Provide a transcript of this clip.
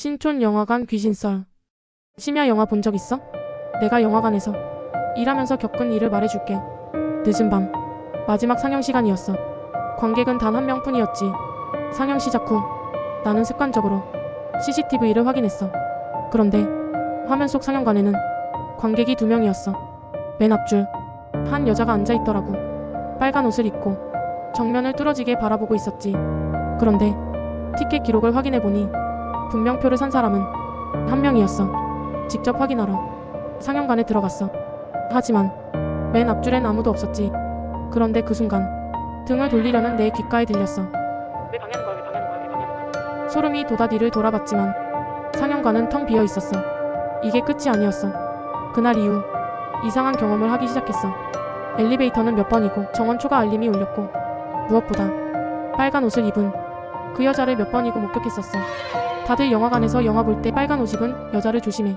신촌 영화관 귀신썰. 심야 영화 본 적 있어? 내가 영화관에서 일하면서 겪은 일을 말해줄게. 늦은 밤 마지막 상영 시간이었어. 관객은 단 한 명뿐이었지. 상영 시작 후 나는 습관적으로 CCTV를 확인했어. 그런데 화면 속 상영관에는 관객이 두 명이었어. 맨 앞줄 한 여자가 앉아 있더라고. 빨간 옷을 입고 정면을 뚫어지게 바라보고 있었지. 그런데 티켓 기록을 확인해 보니 분명 표를 산 사람은 한 명이었어. 직접 확인하러 상영관에 들어갔어. 하지만 맨 앞줄엔 아무도 없었지. 그런데 그 순간 등을 돌리려는 내 귓가에 들렸어. 왜 방해하는 거야? 왜 방해하는 거야? 왜 방해하는 거야? 소름이 돋아 뒤를 돌아봤지만 상영관은 텅 비어 있었어. 이게 끝이 아니었어. 그날 이후 이상한 경험을 하기 시작했어. 엘리베이터는 몇 번이고 정원 초가 알림이 울렸고 무엇보다 빨간 옷을 입은 그 여자를 몇 번이고 목격했었어. 다들 영화관에서 영화 볼 때 빨간 옷 입은 여자를 조심해.